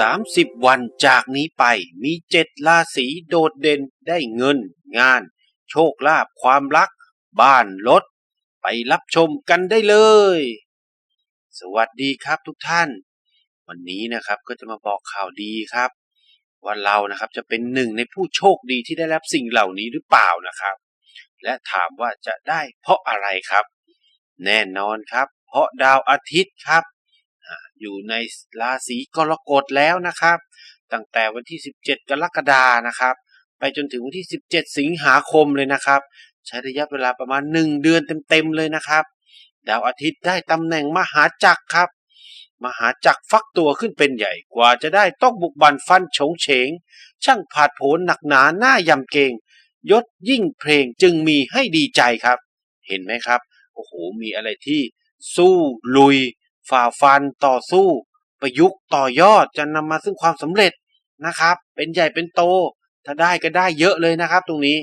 30 วันจากนี้ไปมีเจ็ดราศีโดดเด่นได้เงิน งาน โชคลาภความรัก บ้านรถไปรับชมกันได้เลย สวัสดีครับทุกท่าน วันนี้นะครับก็จะมาบอกข่าวดีครับ ว่าเรานะครับจะเป็นหนึ่งในผู้โชคดีที่ได้รับสิ่งเหล่านี้หรือเปล่านะครับ และถามว่าจะได้เพราะอะไรครับ แน่นอนครับ เพราะดาวอาทิตย์ครับ อยู่ในราศีกรกฎแล้วนะครับ ตั้งแต่วันที่ 17 กรกฎานะครับ ไปจนถึงวันที่ 17 สิงหาคมเลยนะครับ ใช้ระยะเวลาประมาณ 1 เดือนเต็มๆเลยนะครับ ดาวอาทิตย์ได้ตำแหน่งมหาจักรครับ มหาจักรฟักตัวขึ้นเป็นใหญ่กว่าจะได้ต้องบุกบันฟันโฉงเฉง ช่างผาดโผนหนักหนาหน้ายำเกงยศยิ่งเพลงจึงมีให้ดีใจครับ เห็นไหมครับ โอ้โห มีอะไรที่สู้ลุย ฝ่าฟันต่อสู้ ประยุกต์ต่อยอดจะนำมาซึ่งความสำเร็จนะครับ เป็นใหญ่เป็นโต ถ้าได้ก็ได้เยอะเลยนะครับ ตรงนี้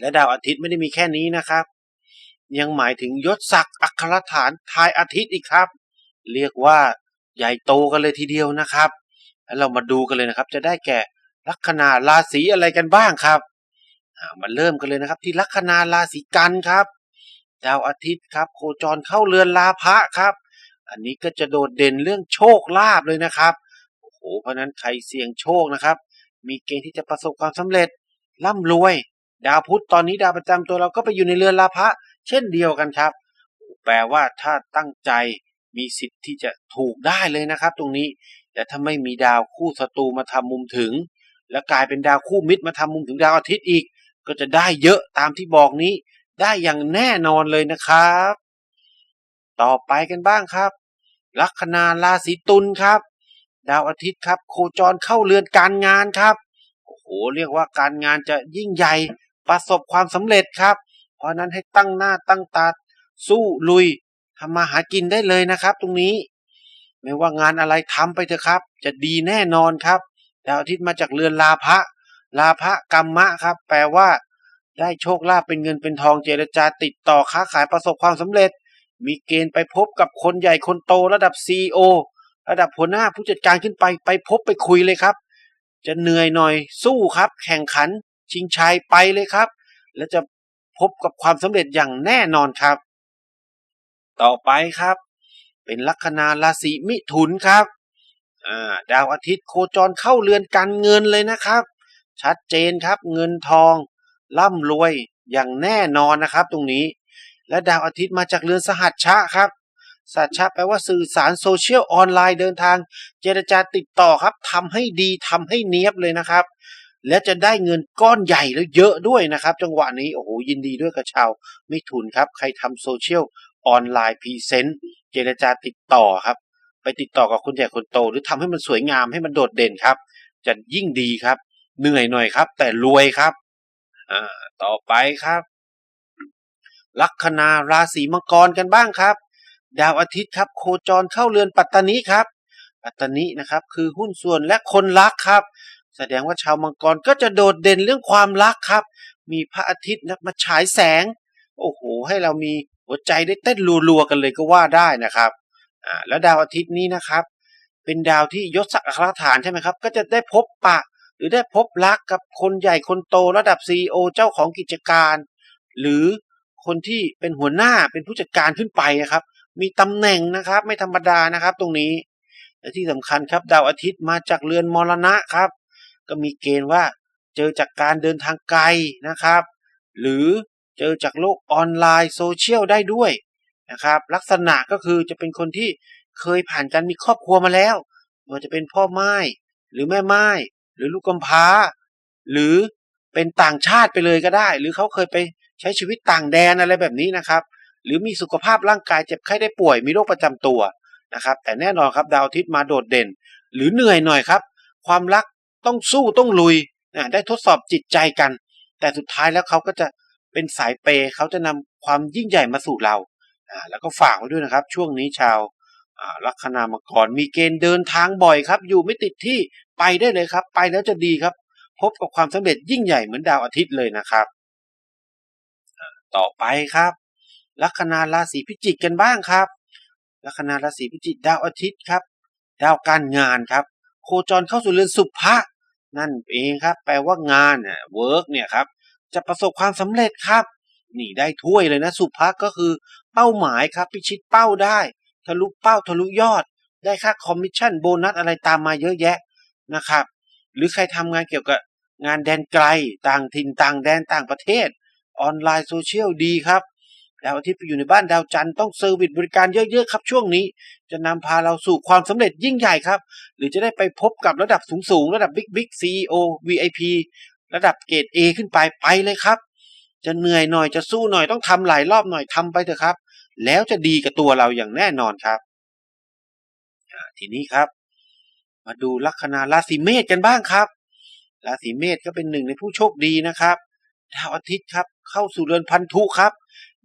และดาวอาทิตย์ไม่ได้มีแค่นี้นะครับ ยังหมายถึงยศศักดิ์อัครฐานทายอาทิตย์อีกครับ เรียกว่าใหญ่โตกันเลยทีเดียวนะครับแล้วเรามาดูกันเลยนะครับ จะได้แก่ลัคนาราศีอะไรกันบ้างครับมาเริ่มกันเลยนะครับ ที่ลัคนาราศีกันครับ ดาวอาทิตย์ครับ โคจรเข้าเรือนลาภะครับ อันนี้ก็จะโดดเด่นเรื่องโชคลาภเลยนะครับโอ้โหเพราะนั้นใครเสี่ยงโชคนะครับ มีเกณฑ์ที่จะประสบความสำเร็จร่ำรวย ดาวพุธตอนนี้ดาวประจำตัวเราก็ไปอยู่ในเรือนลาภะเช่นเดียวกันครับ แปลว่าถ้าตั้งใจมีสิทธิ์ที่จะถูกได้เลยนะครับ ตรงนี้แต่ถ้าไม่มีดาวคู่ศัตรูมาทำมุมถึง แล้วกลายเป็นดาวคู่มิตรมาทำมุมถึงดาวอาทิตย์อีก ก็จะได้เยอะตามที่บอกนี้ ได้อย่างแน่นอนเลยนะครับ ต่อไปกันบ้างครับ ลัคนาราศีตุลครับ ดาวอาทิตย์ครับ โคจรเข้าเรือนการงานครับโอ้โหเรียกว่าการงานจะยิ่งใหญ่ประสบความสำเร็จครับ เพราะนั้นให้ตั้งหน้าตั้งตาสู้ลุยทำมาหากินได้เลยนะครับ ตรงนี้ ไม่ว่างานอะไรทำไปเถอะครับ จะดีแน่นอนครับ ดาวอาทิตย์มาจากเรือนลาภะลาภะกรรมะครับ แปลว่า ได้โชคลาภเป็นเงินเป็นทองเจรจาติดต่อค้าขายประสบความสำเร็จ มีเกณฑ์ไปพบกับคนใหญ่คนโตระดับ CEO ระดับหัวหน้าผู้จัดการขึ้นไปไปพบไปคุยเลยครับ จะเหนื่อยหน่อยสู้ครับ แข่งขัน ชิงชัยไปเลยครับ และจะพบกับความสำเร็จอย่างแน่นอนครับ ต่อไปครับ เป็นลัคนาราศีมิถุนครับาดาวอาทิตย์โคจรเข้าเรือนการเงินเลยนะครับ ชัดเจนครับเงินทอง ร่ำรวยอย่างแน่นอนนะครับ ตรงนี้ และดาวอาทิตย์มาจากเรือนสหัชชะครับสหัชชะแปลว่าสื่อสารโซเชียลออนไลน์เดินทาง เจรจาติดต่อครับทำให้ดีทำให้เนียบเลยนะครับ และจะได้เงินก้อนใหญ่แล้วเยอะด้วยนะครับ จังหวะนี้โอ้โหยินดีด้วยกับชาวมิถุนครับ ใครทำโซเชียลออนไลน์พรีเซนต์เจรจาติดต่อครับ ไปติดต่อกับคนใหญ่คนโต หรือทำให้มันสวยงามให้มันโดดเด่นครับ จะยิ่งดีครับ เหนื่อยหน่อยครับ แต่รวยครับอ่าต่อไปครับ ลัคนาราศีมังกรกันบ้างครับ ดาวอาทิตย์ครับ โคจรเข้าเรือนปัตตานีครับ ปัตตานีนะครับ คือหุ้นส่วนและคนรักครับ แสดงว่าชาวมังกรก็จะโดดเด่นเรื่องความรักครับ มีพระอาทิตย์นะมาฉายแสง โอ้โห ให้เรามีหัวใจได้เต้นรัวๆกันเลยก็ว่าได้นะครับอ่าแล้วดาวอาทิตย์นี้นะครับ เป็นดาวที่ยศศักดิ์อัครฐานใช่ไหมครับ ก็จะได้พบปะ หรือได้พบรักกับคนใหญ่คนโตระดับ CEO เจ้าของกิจการ หรือ คนที่เป็นหัวหน้าเป็นผู้จัดการขึ้นไปนะครับ มีตำแหน่งนะครับ ไม่ธรรมดานะครับ ตรงนี้และที่สำคัญครับ ดาวอาทิตย์มาจากเรือนมรณะครับ ก็มีเกณฑ์ว่าเจอจากการเดินทางไกลนะครับ หรือเจอจากโลกออนไลน์โซเชียลได้ด้วยนะครับ ลักษณะก็คือจะเป็นคนที่เคยผ่านการมีครอบครัวมาแล้วไม่ว่าจะเป็นพ่อไม้หรือแม่ไม้หรือลูกกำพร้า หรือเป็นต่างชาติไปเลยก็ได้ หรือเขาเคยไป ช้ชีวิตต่างแดนอะไรแบบนี้นะครับ หรือมีสุขภาพร่างกายเจ็บไข้ได้ป่วย มีโรคประจำตัวนะครับ แต่แน่นอนครับดาวอาทิตย์มาโดดเด่น หรือเหนื่อยหน่อยครับ ความรักต้องสู้ต้องลุยนะได้ทดสอบจิตใจกัน แต่สุดท้ายแล้วเขาก็จะเป็นสายเปย์เขาจะนำความยิ่งใหญ่มาสู่เราแล้วก็ฝากไว้ด้วยนะครับ ช่วงนี้ชาวลัคนามังกรมีเกณฑ์เดินทางบ่อยครับ อยู่ไม่ติดที่ไปได้เลยครับ ไปแล้วจะดีครับ พบกับความสำเร็จยิ่งใหญ่เหมือนดาวอาทิตย์เลยนะครับ ต่อไปครับ ลัคนาราศีพิจิกกันบ้างครับ ลัคนาราศีพิจิกดาวอาทิตย์ครับ ดาวการงานครับ โคจรเข้าสู่เรือนสุภะนั่นเองครับ แปลว่างานเนี่ยเวิร์กเนี่ยครับจะประสบความสำเร็จครับนี่ได้ถ้วยเลยนะ สุภะก็คือเป้าหมายครับ พิชิตเป้าได้ ทะลุเป้าทะลุยอด ได้ค่าคอมมิชชั่นโบนัสอะไรตามมาเยอะแยะนะครับ หรือใครทำงานเกี่ยวกับงานแดนไกล ต่างถิ่นต่างแดนต่างประเทศ ออนไลน์โซเชียลดีครับดาวอาทิตย์ไปอยู่ในบ้านดาวจันทร์ต้องเซอร์วิสบริการเยอะๆครับช่วงนี้ จะนำพาเราสู่ความสำเร็จยิ่งใหญ่ครับ หรือจะได้ไปพบกับระดับสูงๆ ระดับบิ๊กบิ๊กซีโอ VIP ระดับเกรด A ขึ้นไปไปเลยครับ จะเหนื่อยหน่อยจะสู้หน่อยต้องทำหลายรอบหน่อยทำไปเถอะครับ แล้วจะดีกับตัวเราอย่างแน่นอนครับทีนี้ครับ มาดูลัคนาราศีเมษกันบ้างครับราศีเมษก็เป็นหนึ่งในผู้โชคดีนะครับ ดาวอาทิตย์ครับ เข้าสู่เรือนพันธุครับ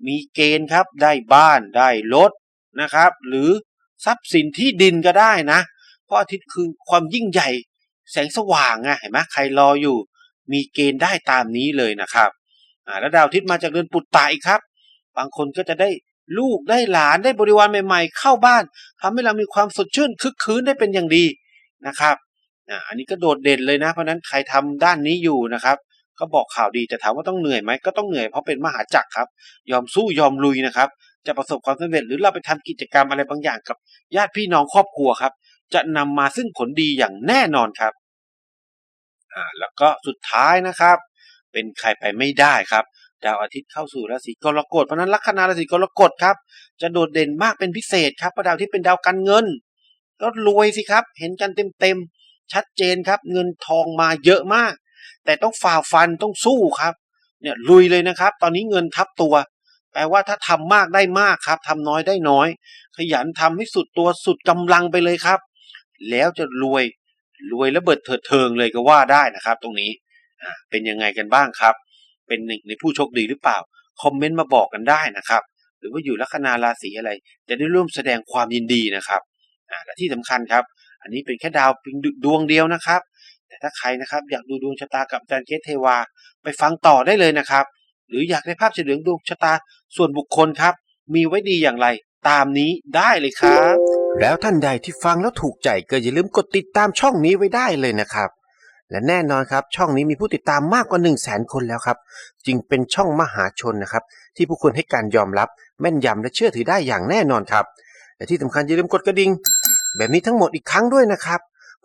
มีเกณฑ์ครับได้บ้านได้รถนะครับ หรือทรัพย์สินที่ดินก็ได้นะ เพราะอาทิตย์คือความยิ่งใหญ่แสงสว่างไงเห็นไหมใครรออยู่ มีเกณฑ์ได้ตามนี้เลยนะครับแล้วดาวอาทิตย์มาจากเรือนปุตตะอีกครับ บางคนก็จะได้ลูกได้หลานได้บริวารใหม่ ๆ เข้าบ้านทำให้เรามีความสดชื่นคึกคืนได้เป็นอย่างดีนะครับอันนี้ก็โดดเด่นเลยนะ เพราะฉะนั้นใครทำด้านนี้อยู่นะครับ ก็บอกข่าวดีแต่ถามว่าต้องเหนื่อยไหมก็ต้องเหนื่อยเพราะเป็นมหาจักรครับ ยอมสู้ยอมลุยนะครับ จะประสบความสำเร็จหรือเราไปทำกิจกรรมอะไรบางอย่างกับ ญาติพี่น้องครอบครัวครับ จะนำมาซึ่งผลดีอย่างแน่นอนครับอ่าแล้วก็สุดท้ายนะครับ เป็นใครไปไม่ได้ครับดาวอาทิตย์เข้าสู่ราศีกรกฎเพราะฉะนั้นลัคนาราศีกรกฎครับ จะโดดเด่นมากเป็นพิเศษครับเพราะดาวที่เป็นดาวการเงินก็รวยสิครับ เห็นกันเต็มๆชัดเจนครับ เงินทองมาเยอะมาก แต่ต้องฝ่าฟันต้องสู้ครับ เนี่ยลุยเลยนะครับ ตอนนี้เงินทับตัว แปลว่าถ้าทำมากได้มากครับทำน้อยได้น้อย ขยันทำให้สุดตัวสุดกำลังไปเลยครับ แล้วจะรวยรวยและเบิดเถิดเทิงเลยก็ว่าได้นะครับ ตรงนี้เป็นยังไงกันบ้างครับ เป็นหนึ่งในผู้โชคดีหรือเปล่า คอมเมนต์มาบอกกันได้นะครับ หรือว่าอยู่ลัคนาราศีอะไร จะได้ร่วมแสดงความยินดีนะครับอ่าและที่สำคัญครับ อันนี้เป็นแค่ดาวเพียงดวงเดียวนะครับ แต่ถ้าใครนะครับอยากดูดวงชะตากับอาจารย์เคสเทวาไปฟังต่อได้เลยนะครับ หรืออยากได้ภาพเฉลียงดวงชะตาส่วนบุคคลครับ มีไว้ดีอย่างไร ตามนี้ได้เลยครับ แล้วท่านใดที่ฟังแล้วถูกใจก็อย่าลืมกดติดตามช่องนี้ไว้ได้เลยนะครับ และแน่นอนครับ ช่องนี้มีผู้ติดตามมากกว่า 1 0 0 0 0แสนคนแล้วครับ จึงเป็นช่องมหาชนนะครับ ที่ผู้คนให้การยอมรับแม่นยำและเชื่อถือได้อย่างแน่นอนครับและที่สำคัญอย่าลืมกดกระดิ่งแบบนี้ทั้งหมดอีกครั้งด้วยนะครับ